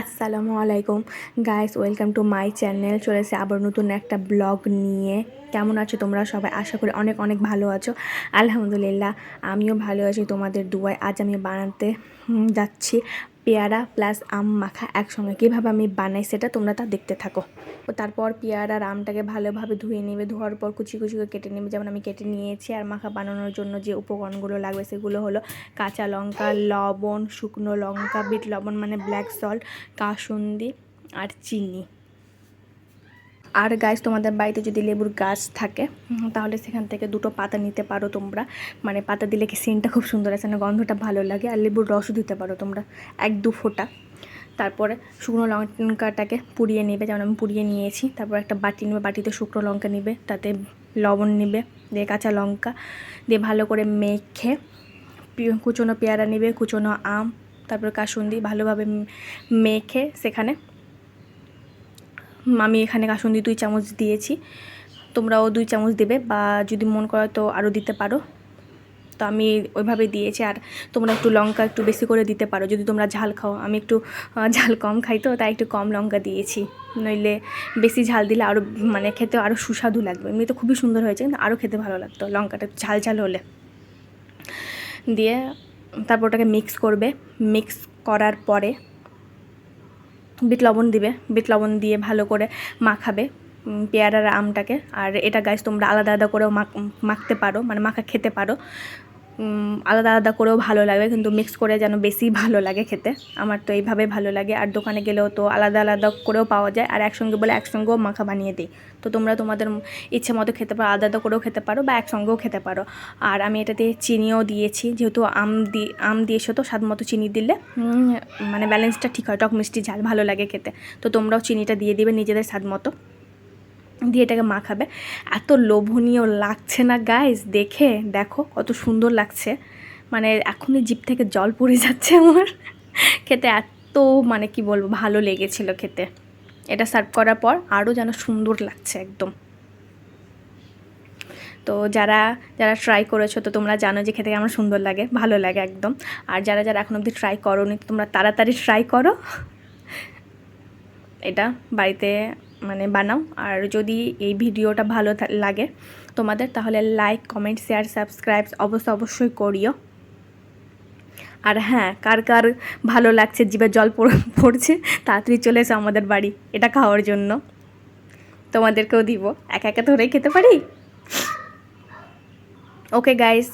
আসসালামু আলাইকুম। Guys welcome to my channel চলেছে আবার নতুন একটা ব্লগ নিয়ে। কেমন আছো তোমরা সবাই? আশা করি অনেক অনেক ভালো আছো। আলহামদুলিল্লাহ, আমিও ভালো আছি তোমাদের দুয়ায়। আজ আমি বানাতে যাচ্ছি। পেয়ারা প্লাস আম মাখা একসঙ্গে। কীভাবে আমি বানাই সেটা তোমরা তা দেখতে থাকো। ও তারপর পেয়ারা আর আমটাকে ভালোভাবে ধুয়ে নেবে। ধোয়ার পর কুচি কুচি করে কেটে নেবে। যেমন আমি কেটে নিয়েছি আর মাখা বানানোর জন্য যে উপকরণগুলো লাগবে সেগুলো হলো কাঁচা লঙ্কা, লবণ, শুকনো লঙ্কা, বিট লবণ মানে ব্ল্যাক সল্ট কাসুন্দি আর চিনি। আর গাছ তোমাদের বাড়িতে যদি লেবুর গাছ থাকে তাহলে সেখান থেকে দুটো পাতা নিতে পারো তোমরা। মানে পাতা দিলে কি সিনটা খুব সুন্দর আছে, না গন্ধটা ভালো লাগে, আর লেবুর রসও দিতে পারো তোমরা, এক দু ফোঁটা। তারপরে শুকনো লঙ্কাটাকে পুড়িয়ে নেবে, যেমন আমি পুড়িয়ে নিয়েছি। তারপর একটা বাটি নেবে, বাটিতে শুকনো লঙ্কা নেবে, তাতে লবণ নেবে, দিয়ে কাঁচা লঙ্কা, দিয়ে ভালো করে মেখে কুচনো পেয়ারা নেবে, কুচনো আম, তারপর কাসুন্দি, ভালোভাবে মেখে সেখানে আমি এখানে কাসুন্দি দুই চামচ দিয়েছি। তোমরাও দুই চামচ দেবে বা যদি মন করো তো আরও দিতে পারো। তো আমি ওইভাবে দিয়েছি আর তোমরা একটু লঙ্কা একটু বেশি করে দিতে পারো। যদি তোমরা ঝাল খাও, আমি একটু ঝাল কম খাই তো, তাই একটু কম লঙ্কা দিয়েছি। নইলে বেশি ঝাল দিলে আরও মানে খেতে আরও সুস্বাদু লাগবে। এমনি তো খুবই সুন্দর হয়েছে, কিন্তু আরও খেতে ভালো লাগতো। লঙ্কাটা ঝাল ঝাল হলে। দিয়ে তারপর ওটাকে মিক্স করবে। মিক্স করার পরে বিট লবণ দিবে, বিট লবণ দিয়ে ভালো করে মাখাবে পেয়ারার আমটাকে। আর এটা গাছ তোমরা আলাদা আলাদা করেও মাখ, মাখতে পারো মানে মাখা খেতে পারো। আলাদা আলাদা করেও ভালো লাগবে কিন্তু মিক্স করে যেন বেশি ভালো লাগে খেতে। আমার তো এইভাবে ভালো লাগে। আর দোকানে গেলেও তো আলাদা আলাদা করেও পাওয়া যায়। আর একসঙ্গে বলে একসঙ্গেও মাখা বানিয়ে দিই। তো তোমরা তোমাদের ইচ্ছে মতো খেতে পারো, আলাদা আলাদা করেও খেতে পারো বা একসঙ্গেও খেতে পারো। আর আমি এটাতে চিনিও দিয়েছি, যেহেতু আম দি, আম দিয়েছ তো, স্বাদ মতো চিনি দিলে মানে ব্যালেন্সটা ঠিক হয়। টক মিষ্টি ঝাল ভালো লাগে খেতে। তো তোমরাও চিনিটা দিয়ে দিবে নিজেদের স্বাদ মতো। দিয়ে এটাকে মাখাবে। এত লোভনীয় লাগছে না গাইস দেখে। দেখো, কত সুন্দর লাগছে। মানে এখনই জিভ থেকে জল পড়ে যাচ্ছে আমার। খেতে এত মানে কি বলব, ভালো লেগেছিল খেতে। এটা সার্ভ করার পর আরও যেন সুন্দর লাগছে একদম। তো যারা যারা ট্রাই করেছ, তো তোমরা জানো যে খেতে আমার সুন্দর লাগে, ভালো লাগে একদম। আর যারা যারা এখন অবধি ট্রাই করোনি, তো তোমরা তাড়াতাড়ি ট্রাই করো। এটা বাড়িতে মানে বানাও। আর যদি এই ভিডিওটা ভালো লাগে তোমাদের, তাহলে লাইক কমেন্ট শেয়ার সাবস্ক্রাইব অবশ্যই অবশ্যই করিও। আর হ্যাঁ কার কার ভালো লাগছে, জিভে জল পড়- পড়ছে, তাড়াতাড়ি চলে এসো আমাদের বাড়ি। এটা খাওয়ার জন্য। তোমাদেরকেও দিব। একা একা ধরে খেতে পারি? ওকে গাইস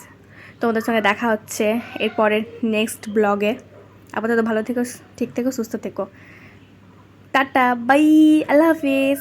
তোমাদের সঙ্গে দেখা হচ্ছে এরপরের নেক্সট ব্লগে আপাতত ভালো থেকো, ঠিক থেকো, সুস্থ থেকো। টাটা বাই আল্লাহ হাফিজ